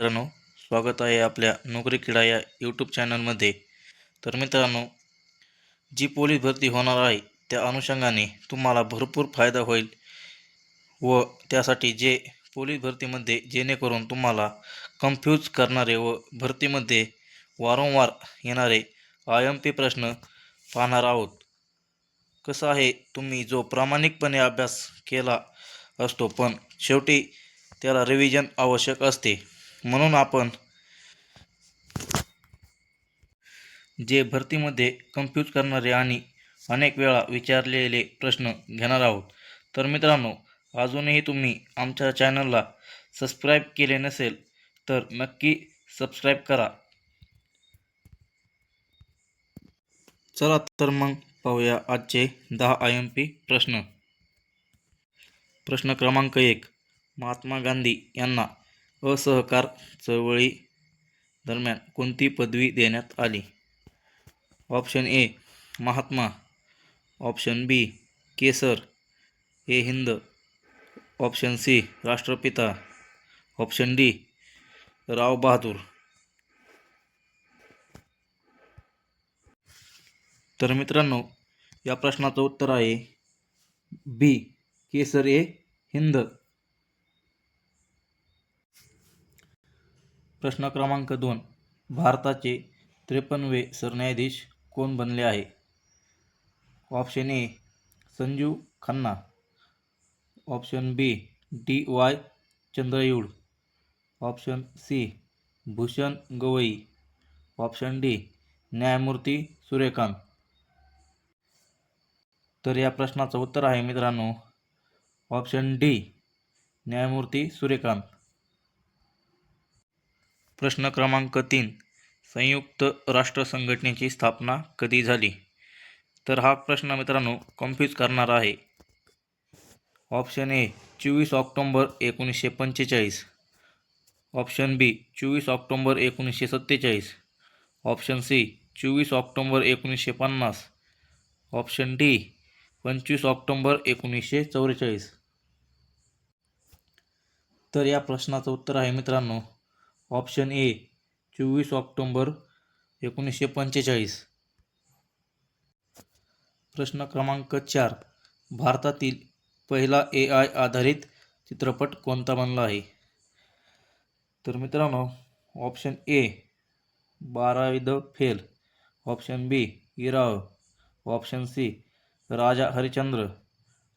मित्रांनो स्वागत आहे आपल्या नोकरी क्रीडा या यूट्यूब चॅनलमध्ये तर मित्रांनो जी पोलीस भरती होणार आहे त्या अनुषंगाने तुम्हाला भरपूर फायदा होईल व त्यासाठी जे पोलीस भरतीमध्ये जेणेकरून तुम्हाला कन्फ्यूज करणारे व भरतीमध्ये वारंवार येणारे आय एम पी प्रश्न पाहणार आहोत. कसं आहे तुम्ही जो प्रामाणिकपणे अभ्यास केला असतो पण शेवटी त्याला रिव्हिजन आवश्यक असते. म्हणून आपण जे भरतीमध्ये कन्फ्यूज करणारे आणि अनेक वेळा विचारलेले प्रश्न घेणार आहोत. तर मित्रांनो अजूनही तुम्ही आमच्या चॅनलला सबस्क्राईब केले नसेल तर नक्की सबस्क्राईब करा. चला तर मग पाहूया आजचे दहा आय एम पी प्रश्न. प्रश्न क्रमांक एक महात्मा गांधी यांना असहकार चळवळी दरम्यान कोणती पदवी देण्यात आली? Option A Mahatma. Option B केसर. ए हिंद. ऑप्शन सी राष्ट्रपिता. ऑप्शन डी राव बहादूर. तर मित्रांनो या प्रश्नाचं उत्तर आहे बी केसर ए हिंद. प्रश्न क्रमांक दोन. भारताचे त्रेपन्नवे सरन्यायाधीश कोण बनले आहे? Option A Sanjiv Khanna. Option B D Y Chandrachud option C Bhushan Gavai. Option D न्यायमूर्ती सूर्यकांत. तर या प्रश्नाचं उत्तर आहे मित्रांनो. ऑप्शन डी न्यायमूर्ती सूर्यकांत. प्रश्न क्रमांक तीन संयुक्त राष्ट्र संघटनेची स्थापना कधी झाली? तर हा प्रश्न मित्रांनो कन्फ्यूज करणार आहे. ऑप्शन ए चोवीस ऑक्टोंबर एकोणीसशे पंचेचाळीस. ऑप्शन बी चोवीस ऑक्टोंबर एकोणीसशे सत्तेचाळीस. ऑप्शन सी चोवीस ऑक्टोंबर एकोणीसशे पन्नास. ऑप्शन डी पंचवीस ऑक्टोंबर एकोणीसशे चौवेचाळीस. तर या प्रश्नाचं उत्तर आहे मित्रांनो ऑप्शन ए चोवीस ऑक्टोंबर एकोणीसशे पंचेचाळीस. प्रश्न क्रमांक चार भारतातील पहिला ए आय आधारित चित्रपट कोणता बनला आहे? तर मित्रांनो ऑप्शन ए बारावी द fail. Option B इराव. Option C Raja Harishchandra.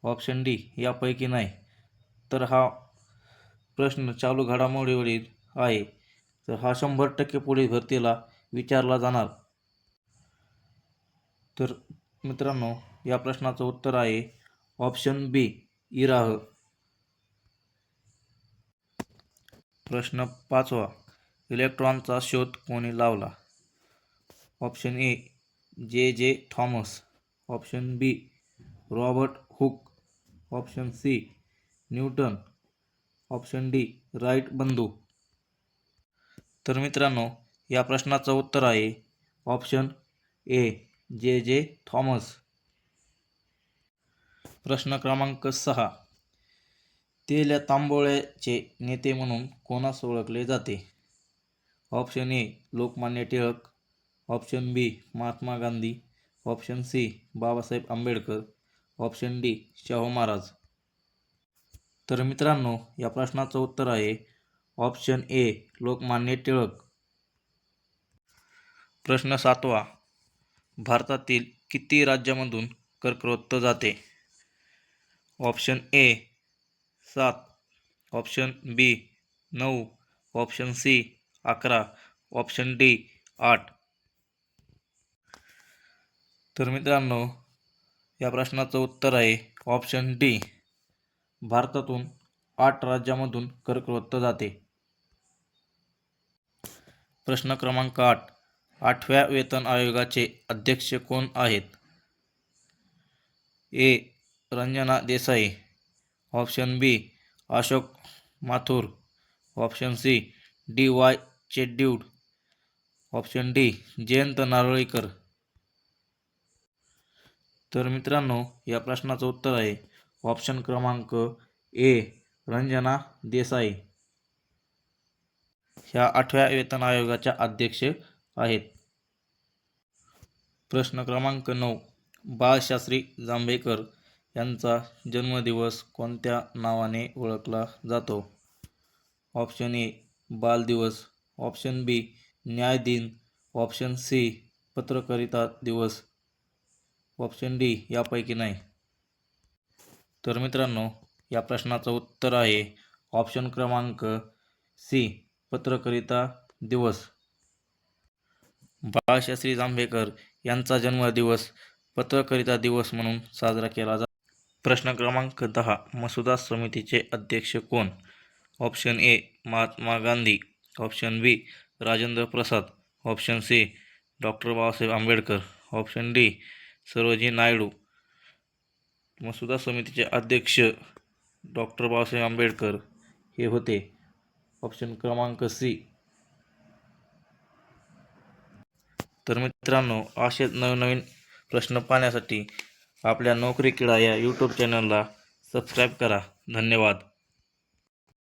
Option D यापैकी नाही. तर हा प्रश्न चालू घडामोडीवरील आहे. तर हा शंभर टक्के पोलीस भरतीला विचारला जाणार. तर मित्रांनो या प्रश्नाचं उत्तर आहे ऑप्शन बी इराह. प्रश्न पाचवा इलेक्ट्रॉनचा शोध कोणी लावला? Option A J J Thomson. Option B Robert Hooke. Option C Newton. Option D Wright बंधू. तर मित्रांनो या प्रश्नाचं उत्तर आहे option A J J Thomas. प्रश्न क्रमांक सहा. तेल्या तांबोळ्याचे नेते म्हणून कोणास ओळखले जाते? Option A Lokmanya Tilak. Option B Mahatma Gandhi. Option C Babasaheb Ambedkar. Option D Shahu Maharaj. तर मित्रांनो या प्रश्नाचं उत्तर आहे ऑप्शन ए लोकमान्य टिळक. प्रश्न सातवा भारतातील किती राज्यामधून कर्कवृत्त जाते? ऑप्शन ए सात. ऑप्शन बी नऊ. ऑप्शन सी अकरा. ऑप्शन डी आठ. तर मित्रांनो या प्रश्नाचं उत्तर आहे ऑप्शन डी. भारतातून आठ राज्यामधून कर्कवृत्त जाते. प्रश्न क्रमांक आठ. आठव्या वेतन आयोगाचे अध्यक्ष कोण आहेत? A. Ranjana Desai. Option B. Ashok Mathur. Option C. D. Y. चेड्यूड option D. Jayant Narlikar. तर मित्रांनो या प्रश्नाचं उत्तर आहे ऑप्शन क्रमांक ए. रंजना देसाई ह्या आठव्या वेतन आयोगाच्या अध्यक्ष आहेत. प्रश्न क्रमांक नऊ बाळशास्त्री जांभेकर यांचा जन्मदिवस कोणत्या नावाने ओळखला जातो? Option A बालदिवस. ऑप्शन बी न्याय दिन ऑप्शन सी पत्रकारिता दिवस. ऑप्शन डी यापैकी नाही. तर मित्रांनो या प्रश्नाचं उत्तर आहे. ऑप्शन क्रमांक सी पत्रकारिता दिवस. बाळशास्त्री जांभेकर यांचा जन्मदिवस पत्रकारिता दिवस म्हणून साजरा केला जातो प्रश्न क्रमांक दहा मसुदा समितीचे अध्यक्ष कोण? Option A Mahatma Gandhi. Option B Rajendra Prasad. Option C doctor Babasaheb Ambedkar. Option D Sarojini Naidu. मसुदा समितीचे अध्यक्ष डॉक्टर बाबासाहेब आंबेडकर हे होते. ऑप्शन क्रमांक सी. तर मित्रांनो असेच नवनवीन प्रश्न पाहण्यासाठी आपल्या नोकरी किडा या यूट्यूब चॅनलला सबस्क्राईब करा. धन्यवाद.